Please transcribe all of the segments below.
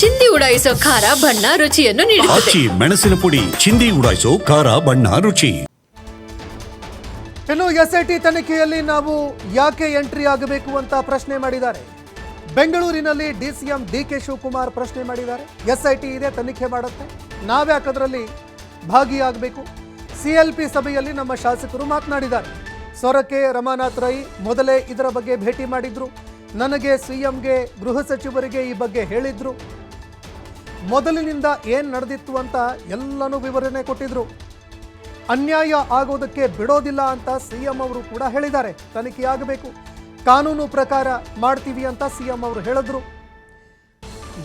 ಚಿಂದಿ ಉಡಾಯಿಸೋ ಖಾರ ಬಣ್ಣ ರುಚಿಯನ್ನು ನೀಡುತ್ತದೆ. ಆಚಿ ಮೆಣಸಿನ ಪುಡಿ ಚಿಂದಿ ಉಡಾಯಿಸೋ ಖಾರ ಬಣ್ಣ ರುಚಿ. ಇನ್ನು ಎಸ್ ಐ ಟಿ ತನಿಖೆಯಲ್ಲಿ ನಾವು ಯಾಕೆ ಎಂಟ್ರಿ ಆಗಬೇಕು ಅಂತ ಪ್ರಶ್ನೆ ಮಾಡಿದ್ದಾರೆ. ಬೆಂಗಳೂರಿನಲ್ಲಿ D C M D K Shivakumar ಪ್ರಶ್ನೆ ಮಾಡಿದ್ದಾರೆ. ಎಸ್ ಐ ಟಿ ಇದೆ ತನಿಖೆ ಮಾಡುತ್ತೆ. ನಾವ್ಯಾಕೆ ಅದರಲ್ಲಿ ಭಾಗಿಯಾಗಬೇಕು. ಸಿ ಎಲ್ ಪಿ ಸಭೆಯಲ್ಲಿ ನಮ್ಮ ಶಾಸಕರು ಮಾತನಾಡಿದ್ದಾರೆ. ಸೊರಕೆ ರಮಾನಾಥ್ ರೈ ಮೊದಲೇ ಇದರ ಬಗ್ಗೆ ಭೇಟಿ ಮಾಡಿದ್ರು. ನನಗೆ ಸಿ ಎಂಗೆ ಗೃಹ ಸಚಿವರಿಗೆ ಈ ಬಗ್ಗೆ ಹೇಳಿದ್ರು. ಮೊದಲಿನಿಂದ ಏನು ನಡೆದಿತ್ತು ಅಂತ ಎಲ್ಲನೂ ವಿವರಣೆ ಕೊಟ್ಟಿದ್ರು. ಅನ್ಯಾಯ ಆಗೋದಕ್ಕೆ ಬಿಡೋದಿಲ್ಲ ಅಂತ ಸಿಎಂ ಅವರು ಕೂಡ ಹೇಳಿದ್ದಾರೆ. ತನಿಖೆ ಆಗಬೇಕು ಕಾನೂನು ಪ್ರಕಾರ ಮಾಡ್ತೀವಿ ಅಂತ ಸಿಎಂ ಅವರು ಹೇಳಿದ್ರು.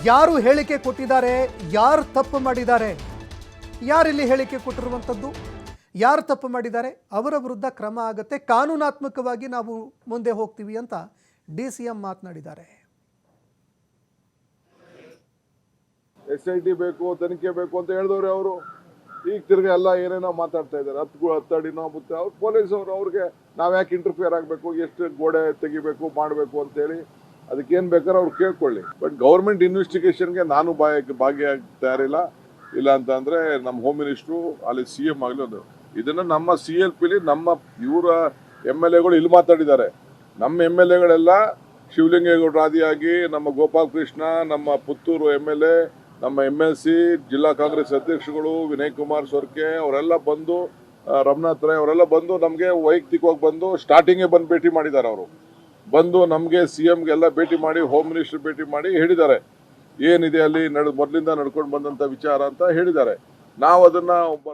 ಯಾರು ಹೇಳಿಕೆ ಕೊಟ್ಟಿದ್ದಾರೆ, ಯಾರು ತಪ್ಪು ಮಾಡಿದ್ದಾರೆ, ಯಾರಿಲ್ಲಿ ಹೇಳಿಕೆ ಕೊಟ್ಟಿರುವಂಥದ್ದು, ಯಾರು ತಪ್ಪು ಮಾಡಿದ್ದಾರೆ, ಅವರ ವಿರುದ್ಧ ಕ್ರಮ ಆಗುತ್ತೆ, ಕಾನೂನಾತ್ಮಕವಾಗಿ ನಾವು ಮುಂದೆ ಹೋಗ್ತೀವಿ ಅಂತ ಡಿ ಸಿ ಎಂ ಮಾತನಾಡಿದ್ದಾರೆ. ಎಸ್ ಐ ಟಿ ಬೇಕು, ತನಿಖೆ ಬೇಕು ಅಂತ ಹೇಳಿದವ್ರೆ ಅವರು. ಈಗ ತಿರ್ಗಿ ಎಲ್ಲ ಏನೇನೋ ಮಾತಾಡ್ತಾ ಇದ್ದಾರೆ ಹತ್ತು ಹತ್ತಡಿನೋ ಮುತ್ತೆ ಅವ್ರು ಪೊಲೀಸ್ ಅವರು ಅವ್ರಿಗೆ ನಾವು ಯಾಕೆ ಇಂಟರ್ಫಿಯರ್ ಆಗಬೇಕು? ಎಷ್ಟು ಗೋಡೆ ತೆಗಿಬೇಕು, ಮಾಡಬೇಕು ಅಂತೇಳಿ ಅದಕ್ಕೇನು ಬೇಕಾದ್ರೆ ಅವ್ರು ಕೇಳ್ಕೊಳ್ಳಿ. ಬಟ್ ಗೌರ್ಮೆಂಟ್ ಇನ್ವೆಸ್ಟಿಗೇಷನ್ಗೆ ನಾನು ಭಾಗಿ ಭಾಗಿಯಾಗಿ ತಯಾರಿಲ್ಲ ಇಲ್ಲ ಅಂತಂದರೆ ನಮ್ಮ ಹೋಮ್ ಮಿನಿಸ್ಟ್ರು ಅಲ್ಲಿ ಸಿ ಎಂ ಆಗಲಿ ಒಂದು. ಇದನ್ನು ನಮ್ಮ ಸಿ ಎಲ್ ಪಿಲಿ ನಮ್ಮ ಇವರ ಎಂ ಎಲ್ ಎಗಳು ಇಲ್ಲಿ ಮಾತಾಡಿದ್ದಾರೆ. ನಮ್ಮ ಎಂ ಎಲ್ ಎಗಳೆಲ್ಲ ಶಿವಲಿಂಗೇಗೌಡರು ಆದಿಯಾಗಿ, ನಮ್ಮ ಗೋಪಾಲ್ ಕೃಷ್ಣ ನಮ್ಮ ಪುತ್ತೂರು ಎಂ ಎಲ್ ಎ ನಮ್ಮ ಎಂ ಎಲ್ ಸಿ ಜಿಲ್ಲಾ ಕಾಂಗ್ರೆಸ್ ಅಧ್ಯಕ್ಷಗಳು ವಿನಯ್ ಕುಮಾರ್ ಸೊರ್ಕೆ ಅವರೆಲ್ಲ ಬಂದು ರಮನಾಥ್ ರೈ ಅವರೆಲ್ಲ ಬಂದು ನಮಗೆ ವೈಯಕ್ತಿಕವಾಗಿ ಬಂದು ಸ್ಟಾರ್ಟಿಂಗೇ ಬಂದು ಭೇಟಿ ಮಾಡಿದ್ದಾರೆ ಅವರು. ಬಂದು ನಮಗೆ ಸಿ ಎಮ್ಗೆಲ್ಲ ಭೇಟಿ ಮಾಡಿ ಹೋಮ್ ಮಿನಿಸ್ಟರ್ ಭೇಟಿ ಮಾಡಿ ಹೇಳಿದ್ದಾರೆ. ಏನಿದೆ ಅಲ್ಲಿ ನಡ್, ಮೊದಲಿಂದ ನಡ್ಕೊಂಡು ಬಂದಂಥ ವಿಚಾರ ಅಂತ ಹೇಳಿದ್ದಾರೆ. ನಾವು ಅದನ್ನು ಒಬ್ಬ